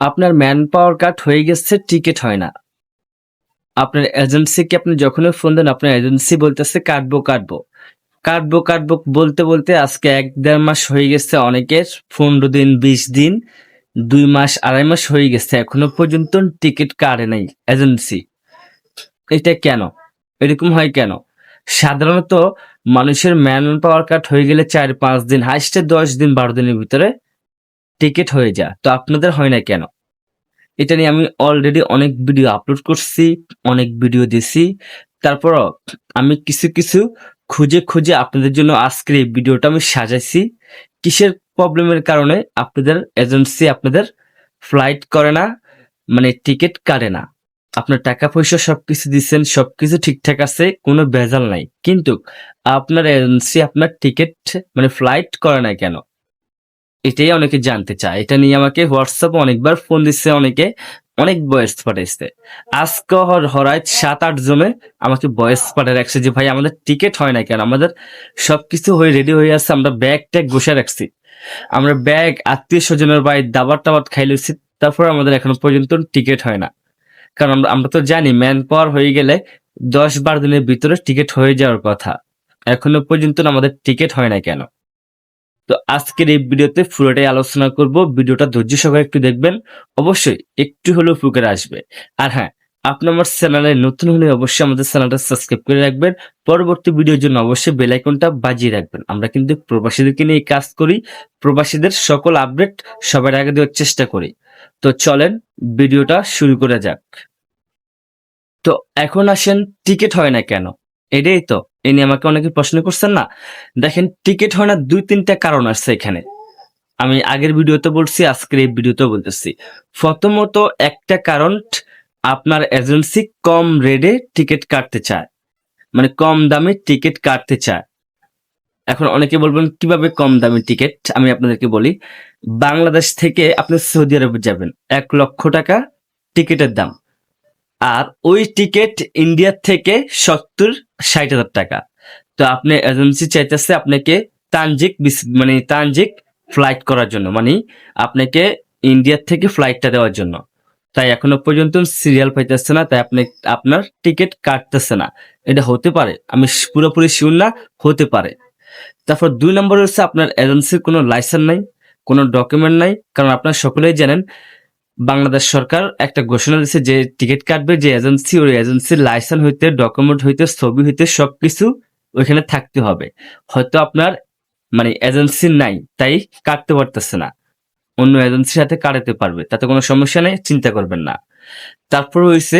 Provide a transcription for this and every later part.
আপনার man power কাট হয়ে গেছে টিকিট হয় না। আপনার এজেন্সিকে আপনি যখনই ফোন দেন, আপনার এজেন্সি বলতেছে, কাটবো কাটবো। কাটবো কাটবো বলতে বলতে আজকে এক দেড় মাস হয়ে গেছে অনেকের, পনেরো দিন, বিশ দিন, দুই মাস, আড়াই মাস হয়ে গেছে, এখনও পর্যন্ত টিকিট কাটে নাই এজেন্সি এটা কেন? এরকম হয় কেন? সাধারণত মানুষের ম্যান পাওয়ার কাট হয়ে গেলে চার পাঁচ দিন হাইস্টে দশ দিন, বারো দিনের ভিতরে টিকিট হয়ে যায়। তো আপনাদের হয় না কেন? এটা নিয়ে আমি অলরেডি অনেক ভিডিও আপলোড করছি, অনেক ভিডিও দিছি। তারপরও আমি কিছু কিছু খুঁজে খুঁজে আপনাদের জন্য আজকের এই ভিডিওটা আমি সাজাইছি। কিসের প্রবলেমের কারণে আপনাদের এজেন্সি আপনাদের ফ্লাইট করে না মানে টিকিট কাটে না। আপনার টাকা পয়সা সবকিছু দিচ্ছেন সবকিছু ঠিকঠাক আছে, কোনো ভেজাল নাই। কিন্তু আপনার এজেন্সি আপনার টিকিট মানে ফ্লাইট করে না কেন? এটাই অনেকে জানতে চায়। এটা নিয়ে আমাকে হোয়াটসঅ্যাপে অনেকবার ফোন দিচ্ছে অনেকে অনেক বয়স পাঠাইছে। আজকে হর হরায় সাত, আট জনে আমাকে বয়স পাঠিয়ে রাখছে যে, ভাই, আমাদের টিকিট হয় না কেন? আমাদের সবকিছু হয়ে রেডি হয়ে আছে, আমরা ব্যাগ ট্যাগ বসে রাখছি। আমরা ব্যাগ আত্মীয় স্বজনের বাড়ি দাবার টাবার খাই লইছি, তারপর আমাদের এখনও পর্যন্ত টিকিট হয় না। কারণ আমরা তো জানি ম্যান পাওয়ার হয়ে গেলে দশ, বারো দিনের ভিতরে টিকিট হয়ে যাওয়ার কথা। এখনও পর্যন্ত আমাদের টিকিট হয় না কেন? তো আজকের এই ভিডিওতে পুরোটাই আলোচনা করব। ভিডিওটা ধৈর্য সহকারে একটু দেখবেন। অবশ্যই একটু হলেও উপকার আসবে। আর হ্যাঁ আপনি আমার চ্যানেলে নতুন হলে অবশ্যই আমাদের চ্যানেলটা সাবস্ক্রাইব করে রাখবেন। পরবর্তী ভিডিওর জন্য অবশ্যই বেল আইকনটা বাজিয়ে রাখবেন। আমরা কিন্তু প্রবাসীদেরকে নিয়ে কাজ করি। প্রবাসীদের সকল আপডেট সবার আগে দেওয়ার চেষ্টা করি। তো চলেন ভিডিওটা শুরু করা যাক। তো এখন আসেন টিকিট হয় না কেন? এটাই তো। এ নিয়ে আমাকে অনেকে প্রশ্ন করছেন না। দেখেন টিকিট হয় না, দুই তিনটা কারণ আসছে এখানে। আমি আগের ভিডিওতে বলছি, আজকের এই ভিডিওতে বলতেছি। প্রথমত, একটা কারণ, আপনার এজেন্সি কম রেটে টিকিট কাটতে চায়। মানে কম দামে টিকিট কাটতে চায়। এখন অনেকে বলবেন, কীভাবে কম দামে টিকিট আমি আপনাদেরকে বলি, বাংলাদেশ থেকে আপনি সৌদি আরবে যাবেন। এক লক্ষ টাকা টিকিটের দাম। আর ওই টিকিট ইন্ডিয়ার থেকে সত্তর, ষাট হাজার টাকা। তো আপনি এজেন্সি চাইতেছে আপনাকে তানজিক মানে তানজিক ফ্লাইট করার জন্য মানে আপনাকে ইন্ডিয়ার থেকে ফ্লাইটটা দেওয়ার জন্য। তাই এখনও পর্যন্ত সিরিয়াল পাইতেছে না, তাই আপনি, আপনার টিকিট কাটতেছে না। এটা হতে পারে, আমি পুরোপুরি শিওর না, হতে পারে। তারপর দুই নম্বর হচ্ছে আপনার এজেন্সির কোনো লাইসেন্স নাই, কোনো ডকুমেন্ট নাই, কারণ আপনারা সকলেই জানেন বাংলাদেশ সরকার একটা ঘোষণা দিচ্ছে যে টিকিট কাটবে যে এজেন্সি, ওই এজেন্সির লাইসেন্স হইতে, ডকুমেন্ট হইতে, ছবি হইতে সবকিছু ওইখানে থাকতে হবে। হয়তো আপনার মানে এজেন্সি নাই, তাই কাটতে পারতেছে না। অন্য এজেন্সির সাথে কাটাতে পারবে, তাতে কোনো সমস্যা নেই, চিন্তা করবেন না। তারপর হয়েছে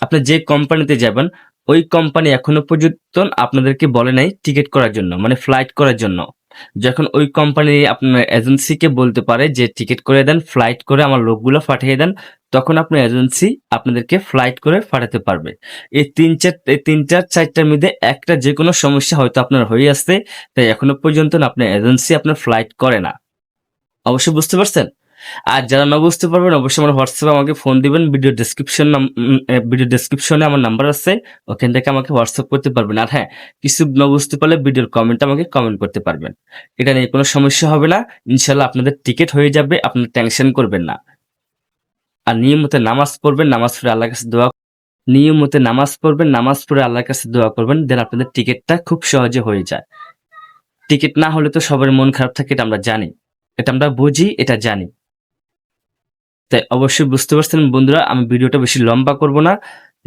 আপনি যে কোম্পানিতে যাবেন, ওই কোম্পানি এখনও পর্যন্ত আপনাদেরকে বলে নাই টিকিট করার জন্য মানে ফ্লাইট করার জন্য। যখন ওই কোম্পানি আপনার এজেন্সিকে বলতে পারে যে টিকিট করে দেন ফ্লাইট করে আমার লোকগুলো পাঠিয়ে দেন, তখন আপনার এজেন্সি আপনাদেরকে ফ্লাইট করে পাঠাতে পারবে। এই তিন চার, এই তিন চার চারটার মধ্যে একটা যে কোনো সমস্যা হয়তো আপনার হয়ে আসছে, তাই এখনও পর্যন্ত আপনার এজেন্সি আপনার ফ্লাইট করে না। অবশ্যই বুঝতে পারছেন? আর যারা না বুঝতে পারবেন, অবশ্যই আমার হোয়াটসঅ্যাপে আমাকে ফোন দিবেন। ভিডিও ডেসক্রিপশন ভিডিও ডেসক্রিপশনে আমার নাম্বার আছে। ওখান থেকে আমাকে হোয়াটসঅ্যাপ করতে পারবেন। আর হ্যাঁ কিছু না বুঝতে পারলে ভিডিওর কমেন্ট আমাকে কমেন্ট করতে পারবেন। এটা নিয়ে কোনো সমস্যা হবে না। ইনশাল্লাহ আপনাদের টিকিট হয়ে যাবে আপনি টেনশন করবেন না। আর নিয়মিত নামাজ পড়বেন, নামাজ পড়ে আল্লাহর কাছে দোয়া নিয়মিত নামাজ পড়বেন, নামাজ পড়ে আল্লাহর কাছে দোয়া করবেন দেন আপনাদের টিকিটটা খুব সহজে হয়ে যায়। টিকিট না হলে তো সবার মন খারাপ থাকে, এটা আমরা জানি। এটা আমরা বুঝি, এটা জানি। তাই অবশ্যই বুঝতে পারছেন বন্ধুরা, আমি ভিডিওটা বেশি লম্বা করব না।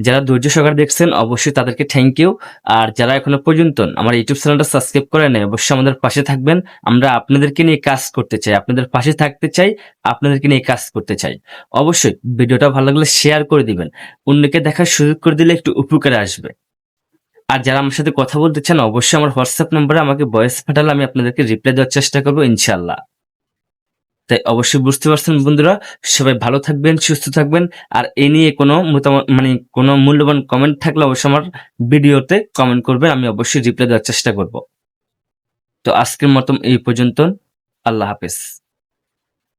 যারা ধৈর্য সহকারে দেখছেন, অবশ্যই তাদেরকে থ্যাংক ইউ আর যারা এখনও পর্যন্ত আমার ইউটিউব চ্যানেলটা সাবস্ক্রাইব করে নেয় অবশ্যই আমাদের পাশে থাকবেন। আমরা আপনাদেরকে নিয়ে কাজ করতে চাই, আপনাদের পাশে থাকতে চাই, আপনাদেরকে নিয়ে কাজ করতে চাই। অবশ্যই ভিডিওটা ভালো লাগলে শেয়ার করে দিবেন। অন্যকে দেখার সুযোগ করে দিলে একটু উপকারে আসবে। আর যারা আমার সাথে কথা বলতে চান, অবশ্যই আমার হোয়াটসঅ্যাপ নম্বরে আমাকে ভয়েস পাঠালে আমি আপনাদেরকে রিপ্লাই দেওয়ার চেষ্টা করব ইনশাল্লাহ তাই অবশ্যই বুঝতে পারছেন বন্ধুরা। সবাই ভালো থাকবেন, সুস্থ থাকবেন। আর এ নিয়ে কোনো মতামত মানে কোনো মূল্যবান কমেন্ট থাকলে অবশ্যই আমার ভিডিওতে কমেন্ট করবেন, আমি অবশ্যই রিপ্লাই দেওয়ার চেষ্টা করব। তো আজকের মতন এই পর্যন্ত। আল্লাহ হাফেজ।